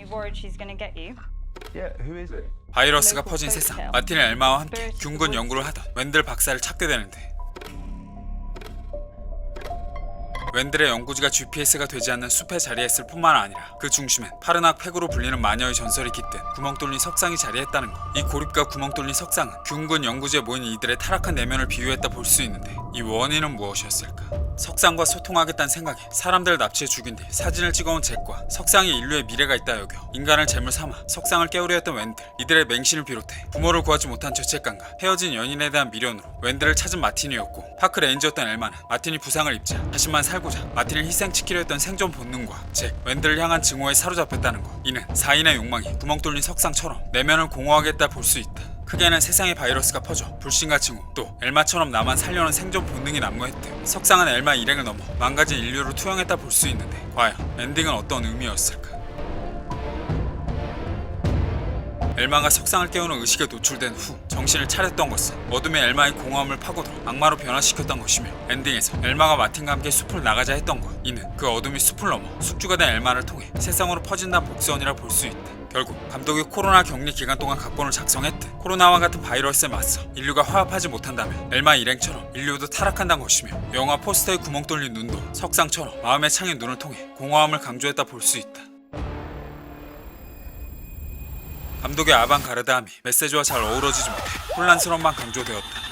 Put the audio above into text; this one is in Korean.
You worried she's gonna get you? Yeah, who is it? 바이러스가 퍼진 세상 마틴은 엘마와 함께 균군 연구를 하던 웬들 박사를 찾게 되는데 웬들의 연구지가 GPS가 되지 않는 숲의 자리에 있을 뿐만 아니라 그 중심엔 파르낙 팩으로 불리는 마녀의 전설이 깃든 구멍 뚫린 석상이 자리했다는 것. 이 고립과 구멍 뚫린 석상은 균군 연구지에 모인 이들의 타락한 내면을 비유했다 볼 수 있는데 이 원인은 무엇이었을까? 석상과 소통하겠다는 생각에 사람들을 납치해 죽인 뒤 사진을 찍어온 잭과 석상이 인류의 미래가 있다 여겨 인간을 제물 삼아 석상을 깨우려 했던 웬들 이들의 맹신을 비롯해 부모를 구하지 못한 죄책감과 헤어진 연인에 대한 미련으로 웬들을 찾은 마틴이었고 파크 레인저였던 엘마는 마틴이 부상을 입자 자신만 살고자 마틴을 희생시키려 했던 생존 본능과 잭 웬들을 향한 증오에 사로잡혔다는 것 이는 사인의 욕망이 구멍 뚫린 석상처럼 내면을 공허하겠다 볼 수 있다 크게는 세상에 바이러스가 퍼져 불신과 증오 또 엘마처럼 나만 살려는 생존 본능이 난무했듯 석상은 엘마 일행을 넘어 망가진 인류로 투영했다 볼 수 있는데 과연 엔딩은 어떤 의미였을까? 엘마가 석상을 깨우는 의식에 노출된 후 정신을 차렸던 것은 어둠의 엘마의 공허함을 파고들어 악마로 변화시켰던 것이며 엔딩에서 엘마가 마틴과 함께 숲을 나가자 했던 것. 이는 그 어둠이 숲을 넘어 숙주가 된 엘마를 통해 세상으로 퍼진다는 복선이라 볼 수 있다 결국 감독이 코로나 격리 기간 동안 각본을 작성했듯 코로나와 같은 바이러스에 맞서 인류가 화합하지 못한다면 엘마 일행처럼 인류도 타락한다는 것이며 영화 포스터에 구멍 뚫린 눈도 석상처럼 마음의 창인 눈을 통해 공허함을 강조했다 볼 수 있다 감독의 아방 가르다함이 메시지와 잘 어우러지지 못해 혼란스러움만 강조되었다.